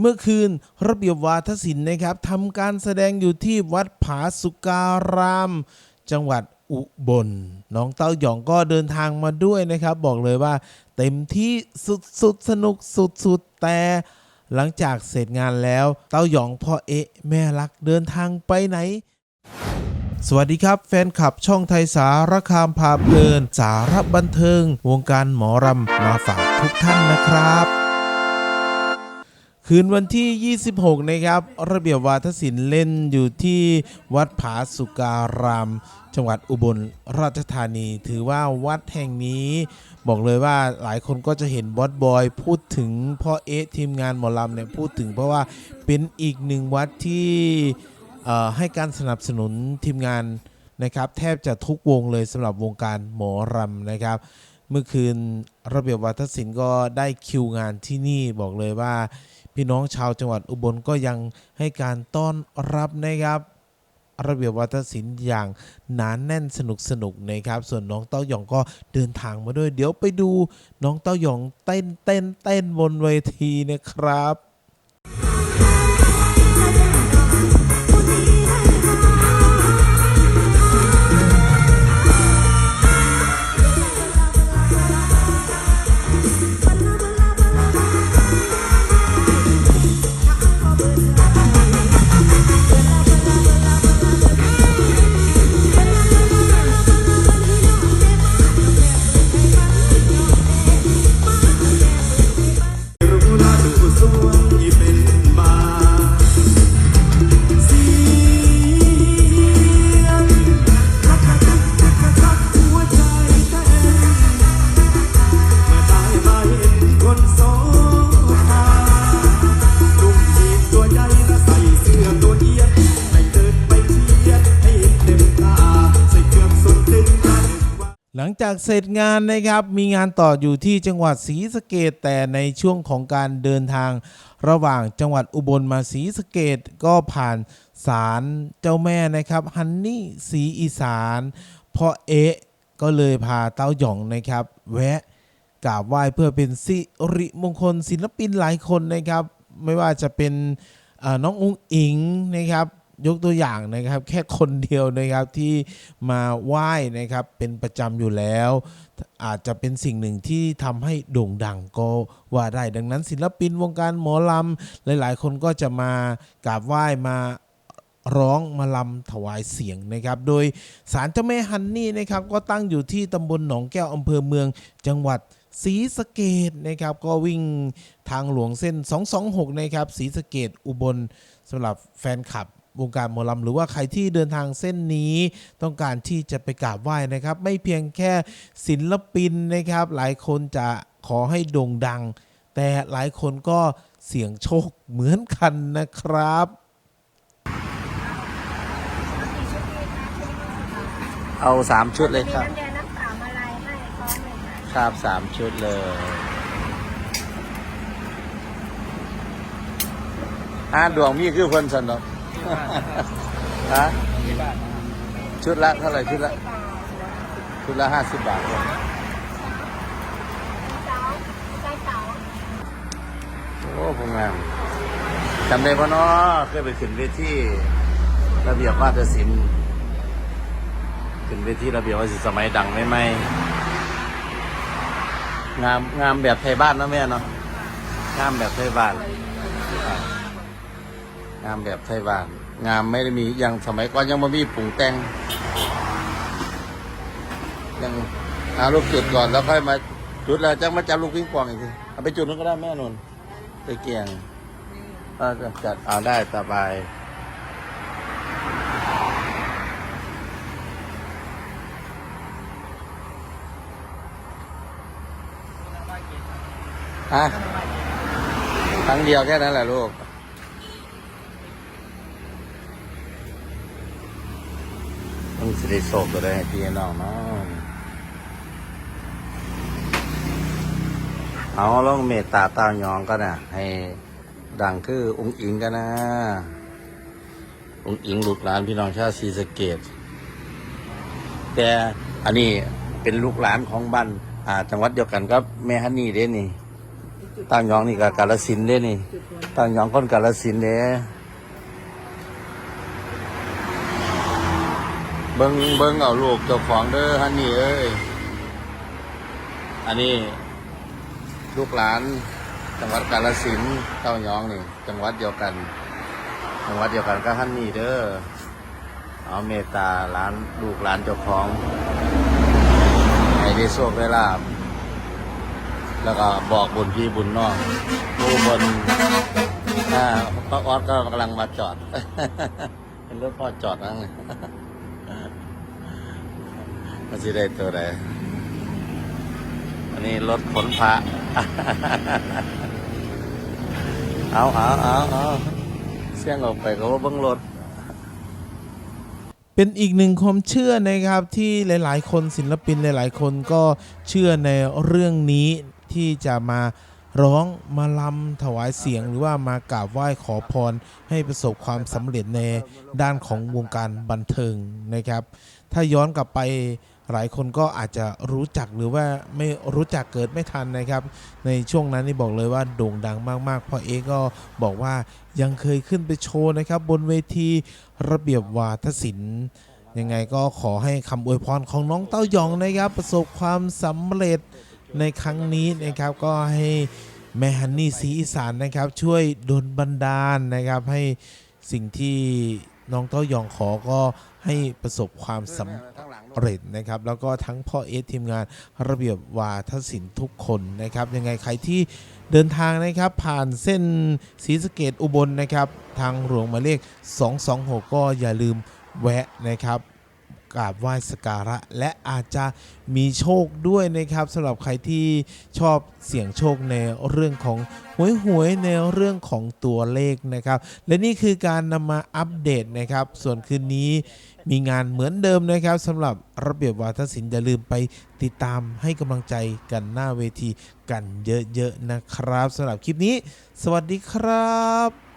เมื่อคืนระเบียบวาทศิลป์นะครับทำการแสดงอยู่ที่วัดผาสุการาม จังหวัดอุบลน้องเต้าหยองก็เดินทางมาด้วยนะครับ บอกเลยว่า เต็มที่สุดๆสนุกสุดๆแต่หลังจากเสร็จงานแล้ว เต้าหยองพ่อเอ๊ะแม่รักเดินทางไปไหน สวัสดีครับ แฟนคลับช่องไทยสารคามพาเพลิน สารบันเทิง วงการหมอรำมาฝากทุกท่านนะครับ คืนวันที่ 26 นะครับ ระเบียบวาทศิลป์เล่นอยู่ที่วัดผาสุการาม จังหวัดอุบลราชธานี ถือว่าวัดแห่งนี้ บอกเลยว่าหลายคนก็จะเห็นบอสบอย พูดถึงพ่อเอ๊ะทีมงานหมอลำเนี่ยพูดถึงเพราะว่าเป็นอีกหนึ่งวัดที่ให้การสนับสนุนทีมงานนะครับ แทบจะทุกวงเลยสำหรับวงการหมอรำนะครับ เมื่อคืนระเบียบวัฒนศิลป์ก็ได้คิวงานที่นี่บอกเลยว่า พี่น้องชาวจังหวัดอุบลก็ยังให้การต้อนรับนะครับ ระเบียบวัฒนศิลป์อย่างหนานแน่นสนุกสนุกนะครับ ส่วนน้องเต้าหยองก็เดินทางมาด้วย เดี๋ยวไปดูน้องเต้าหยองเต้นเต้นเต้นบนเวทีนะครับ หลังจากเสร็จงานนะครับมีงานต่ออยู่ที่จังหวัดศรีสะเกดแต่ในช่วงของการเดินทาง ระหว่างจังหวัดอุบลมาศรีสะเกดก็ผ่านศาลเจ้าแม่นะครับฮันนี่ศรีอีสานพ่อเอ๊ะก็เลยพาเต้าหยองนะครับแวะกราบไหว้เพื่อเป็นสิริมงคลศิลปินหลายคนนะครับ ไม่ว่าจะเป็นน้องอุ้งอิงนะครับ ยกตัวอย่างนะครับ แค่คนเดียวนะครับที่มาไหว้นะครับเป็นประจำอยู่แล้ว อาจจะเป็นสิ่งหนึ่งที่ทำให้โด่งดังก็ว่าได้ดังนั้น ศิลปินวงการหมอลำหลาย ๆ คนก็จะมากราบไหว้มาร้องมาลำถวายเสียงนะครับ โดยศาลเจ้าแม่ฮันนี่นะครับ ก็ตั้งอยู่ที่ตำบลหนองแก้วอำเภอเมือง จังหวัดศรีสะเกดนะครับ ก็วิ่งทางหลวงเส้น 226 นะครับศรีสะเกดอุบลสำหรับแฟนคลับ วงการหมอลำหรือว่าใครที่เดินทางเส้นนี้ต้องการที่จะไปกราบไหว้นะครับ ไม่เพียงแค่ศิลปินนะครับ หลายคนจะขอให้โด่งดัง แต่หลายคนก็เสี่ยงโชคเหมือนกันนะครับเอาสามชุดเลยครับ มีน้ำยาน้ำเปล่ามาลายให้พร้อมเลยค่ะครับสามชุดเลยอ่าดวงมีคือคนสนอก ฮะชุดละเท่าไหร่ชุดละชุดละห้าสิบบาทโอ้ผมงามจำได้ปะเนาะเคยไปขึ้นเวทีระเบียบวาทศิลป์ขึ้นเวทีระเบียบวาทศิลป์สมัยดังไม่ไม่งามงามแบบไทยบ้านนะแม่เนาะงามแบบไทยบ้านอ งามแบบไทยบ้าน งามไม่ได้มีอย่างสมัยก่อนยังไม่มีปรุงแต่งยังเอาลูกจุดก่อนแล้วค่อยมาจุดแล้วจังมาจับลูกปิงปองอีกทีเอาไปจุดนู้นก็ได้แม่นนตะเกียงก็จะจัดเอาได้สบายฮะครั้งเดียวแค่นั้นแหละลูก สิริโศก็ได้ให้พี่น้องเนาะเอาลองเมตตาตาหยองก็นะให้ดังคือองค์อิงกันนะ องค์อิงลูกหลานพี่น้องชาวศรีสะเกดแต่อันนี้เป็นลูกหลานของบ้านอ่าจังหวัดเดียวกันกับแม่ฮันนี่เด้นี่ตั้งยองนี่กับกาลสินเด้นี่ตั้งยองคนกาลสินเด้ เบิ้งเบิ้งเอาลูกเจ้าของเด้อฮันนี่เอ้ย อันนี้ลูกหลานจังหวัดกาลสินเต้ายองนี่ จังหวัดเดียวกัน จังหวัดเดียวกันก็ฮันนี่เด้อเอาเมตตาหลานลูกหลานเจ้าของให้ได้โชคได้ลาบแล้วก็บอกบุญพี่บุญน้องผู้บนอ่าป้าออสก็กำลังมาจอด เป็นรถพ่อจอดนั่งเลย มันจะได้ตัวใดอันนี้รถขนพระ เอาเอาเอาเอาเสี่ยงออกไปก็ว่าเบิ้งรถเป็นอีกหนึ่งความเชื่อนะครับที่หลาย ๆ คนศิลปินหลาย ๆ คนก็เชื่อในเรื่องนี้ที่จะมา ร้องมาลำถวายเสียงหรือว่ามากราบไหว้ขอพร ให้ประสบความสำเร็จในด้านของวงการบันเทิงนะครับ ถ้าย้อนกลับไปหลายคนก็อาจจะรู้จักหรือว่าไม่รู้จักเกิดไม่ทันนะครับ ในช่วงนั้นนี่บอกเลยว่าโด่งดังมากๆเพราะเอก็บอกว่ายังเคยขึ้นไปโชว์นะครับ บนเวทีระเบียบวาทศิลป์ยังไงก็ขอให้คำอวยพรของน้องเต้ายองนะครับ ประสบความสำเร็จ ในครั้งนี้นะครับก็ให้แม่ฮันนี่สีอีสานนะครับ ช่วยดลบันดาลนะครับ ให้สิ่งที่น้องเต้ายองขอก็ให้ประสบความสำเร็จนะครับ แล้วก็ทั้งพ่อเอสทีมงานระเบียบวาทศิลป์ทุกคนนะครับ ยังไงใครที่เดินทางนะครับ ผ่านเส้นศรีสะเกดอุบลนะครับ ทางหลวงหมายเลข 226 ก็อย่าลืมแวะนะครับ กราบไหว้สการะ และอาจจะมีโชคด้วยนะครับสำหรับใครที่ชอบเสี่ยงโชคในเรื่องของหวยหวยในเรื่องของตัวเลขนะครับ และนี่คือการนำมาอัปเดตนะครับ ส่วนคืนนี้มีงานเหมือนเดิมนะครับสำหรับระเบียบวาทศิลป์อย่าลืมไปติดตามให้กำลังใจกันหน้าเวทีกันเยอะๆนะครับสำหรับคลิปนี้ สวัสดีครับ